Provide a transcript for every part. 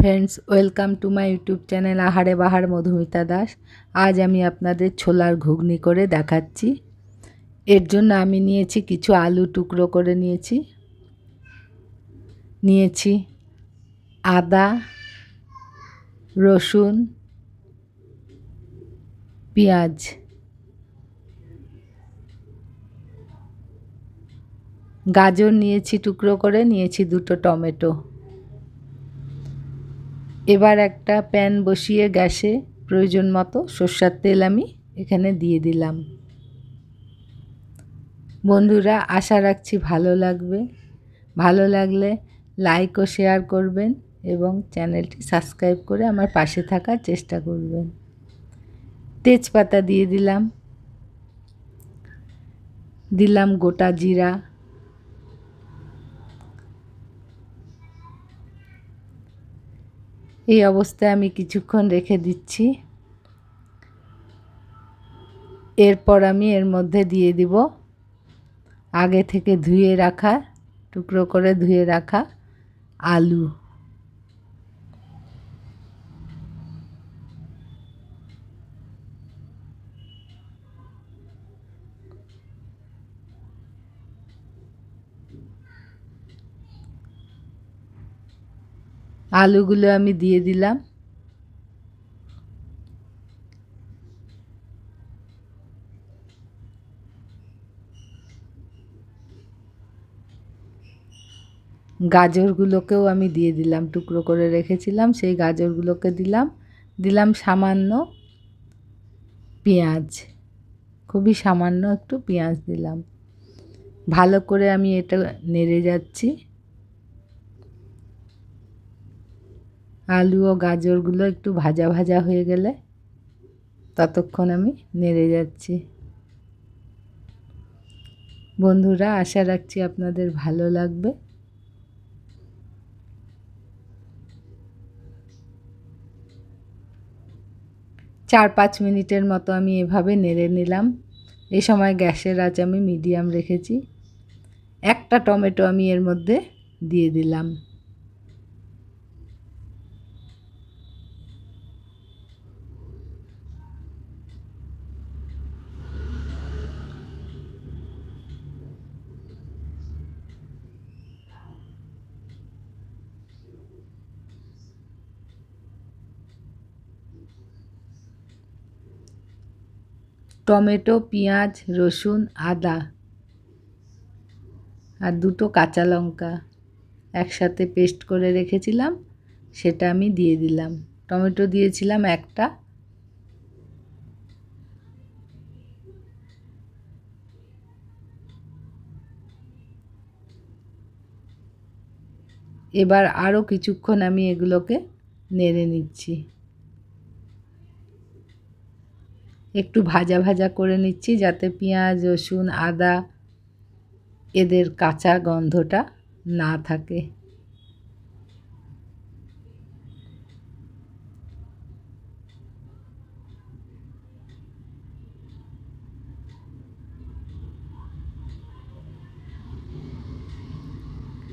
Friends welcome to my YouTube channel আহারে বাহার মধুমিতা দাস আজ আমি আপনাদের ছোলার ঘুগনি করে দেখাচ্ছি। এর জন্য আমি নিয়েছি কিছু আলু টুকরো করে নিয়েছি। নিয়েছি আদা, রসুন, পেঁয়াজ। গাজর নিয়েছি টুকরো করে, নিয়েছি দুটো টমেটো। এবার একটা প্যান বসিয়ে গ্যাসে প্রয়োজন মতো সর্ষার তেল আমি এখানে দিয়ে দিলাম। বন্ধুরা, আশা রাখছি ভালো লাগবে। ভালো লাগলে লাইক ও শেয়ার করবেন এবং চ্যানেলটি সাবস্ক্রাইব করে আমার পাশে থাকার চেষ্টা করবেন। তেজপাতা দিয়ে দিলাম। দিলাম গোটা জিরা। এই অবস্থায় আমি কিছুক্ষণ রেখে দিচ্ছি। এরপর আমি এর মধ্যে দিয়ে দিব আগে থেকে ধুয়ে রাখা, টুকরো করে ধুয়ে রাখা আলু। আলুগুলো আমি দিয়ে দিলাম। গাজরগুলোকেও আমি দিয়ে দিলাম, টুকরো করে রেখেছিলাম, সেই গাজরগুলোকে দিলাম। দিলাম সামান্য পেঁয়াজ, খুবই সামান্য একটু পেঁয়াজ দিলাম। ভালো করে আমি এটা নেড়ে যাচ্ছি। আলু ও গাজরগুলো একটু ভাজা ভাজা হয়ে গেলে ততক্ষণ আমি নেড়ে যাচ্ছি। বন্ধুরা, আশা রাখছি আপনাদের ভালো লাগবে। চার পাঁচ মিনিটের মতো আমি এভাবে নেড়ে নিলাম। এই সময় গ্যাসের আঁচ আমি মিডিয়াম রেখেছি। একটা টমেটো আমি এর মধ্যে দিয়ে দিলাম। টমেটো, পেঁয়াজ, রসুন, আদা আর দুটো কাঁচা লঙ্কা একসাথে পেস্ট করে রেখেছিলাম, সেটা আমি দিয়ে দিলাম। টমেটো দিয়েছিলাম একটা। এবার আরও কিছুক্ষণ আমি এগুলোকে নেড়ে নিচ্ছি। একটু ভাজা ভাজা করে নিচ্ছি যাতে পেঁয়াজ, রসুন, আদা এদের কাঁচা গন্ধটা না থাকে।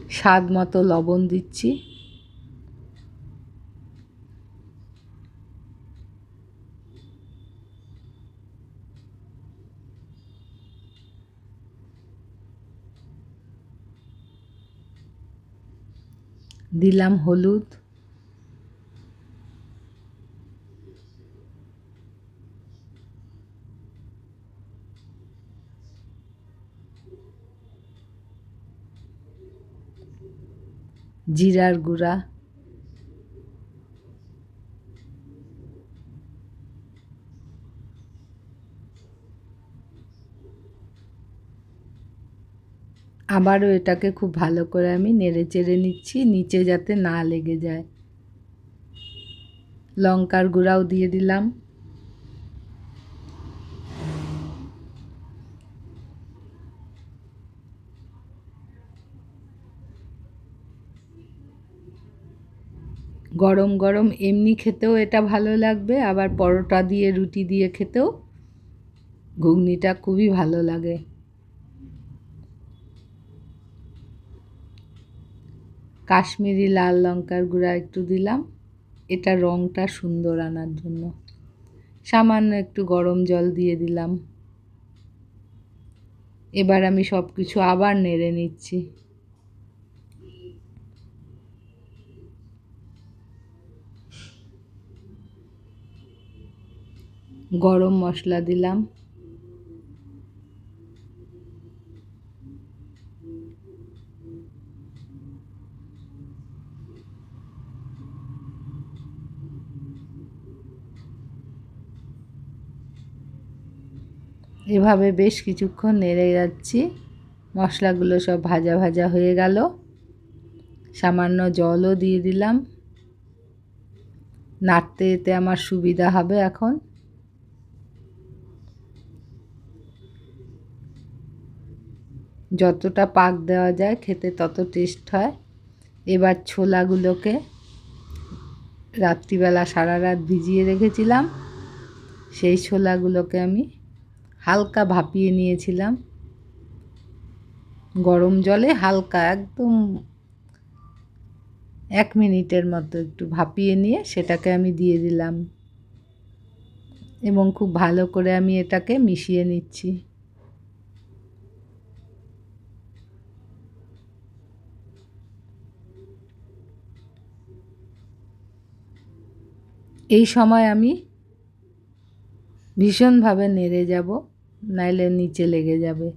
স্বাদ মতো লবণ দিচ্ছি। দিলাম হলুদ। জিরার গুঁড়া। আবারও এটাকে খুব ভালো করে আমি নেড়ে চেড়ে নিচ্ছি, নিচে যাতে না লেগে যায়। লঙ্কার গুঁড়াও দিয়ে দিলাম। গরম গরম এমনি খেতেও এটা ভালো লাগবে, আবার পরোটা দিয়ে, রুটি দিয়ে খেতেও ঘুগনিটা খুবই ভালো লাগে। কাশ্মীরি লাল লঙ্কার গুঁড়া একটু দিলাম। এটা রঙটা সুন্দর আনার জন্য। সামান্য একটু গরম জল দিয়ে দিলাম। এবার আমি সব কিছু আবার নেড়ে নিচ্ছি। গরম মশলা দিলাম। এভাবে বেশ কিছুক্ষণ নেড়ে যাচ্ছি। মশলাগুলো সব ভাজা ভাজা হয়ে গেল। সামান্য জলও দিয়ে দিলাম। নাড়তে এতে আমার সুবিধা হবে এখন। যতটা পাক দেওয়া যায় খেতে তত টেস্ট হয়। এবার ছোলাগুলোকে রাত্রিবেলা সারা রাত ভিজিয়ে রেখেছিলাম। সেই ছোলাগুলোকে আমি হালকা ভাপিয়ে নিয়েছিলাম। গরম জলে হালকা একদম এক মিনিটের মতো একটু ভাপিয়ে নিয়ে সেটাকে আমি দিয়ে দিলাম। এবং খুব ভালো করে আমি এটাকে মিশিয়ে নিচ্ছি। এই সময় আমি ভীষণভাবে নেড়ে যাব। নাইলে নিচে লেগে যাবে।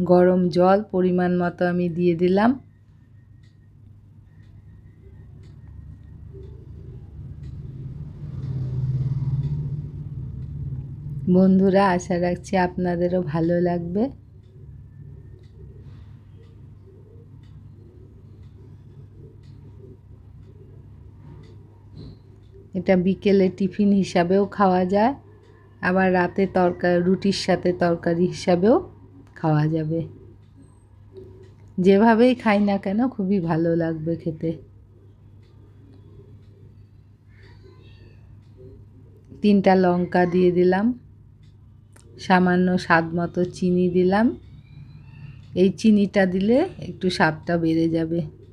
গরম জল, পরিমাণ মতো আমি দিয়ে দিলাম। বন্ধুরা, আশা রাখছি আপনাদেরও ভালো লাগবে। এটা বিকেলে টিফিন হিসাবেও খাওয়া যায়, আবার রাতে তরকারি রুটির সাথে তরকারি হিসাবেও খাওয়া যাবে। যেভাবেই খাই না কেন খুবই ভালো লাগবে খেতে। তিনটা লঙ্কা দিয়ে দিলাম, সামান্য স্বাদ মতো চিনি দিলাম। এই চিনিটা দিলে একটু স্বাদটা বেড়ে যাবে।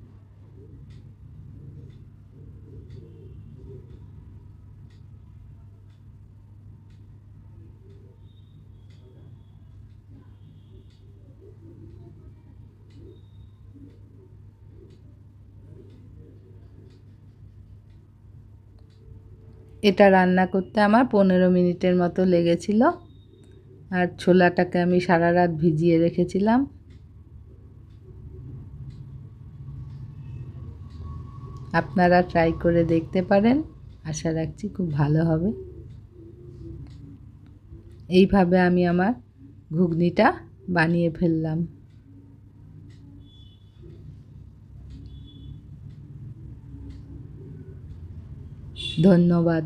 এটা রান্না করতে আমার পনেরো মিনিটের মতো লেগেছিল। আর ছোলাটাকে আমি সারা রাত ভিজিয়ে রেখেছিলাম। আপনারা ট্রাই করে দেখতে পারেন। আশা রাখছি খুব ভালো হবে। এইভাবে আমি আমার ঘুগনিটা বানিয়ে ফেললাম। ধন্যবাদ।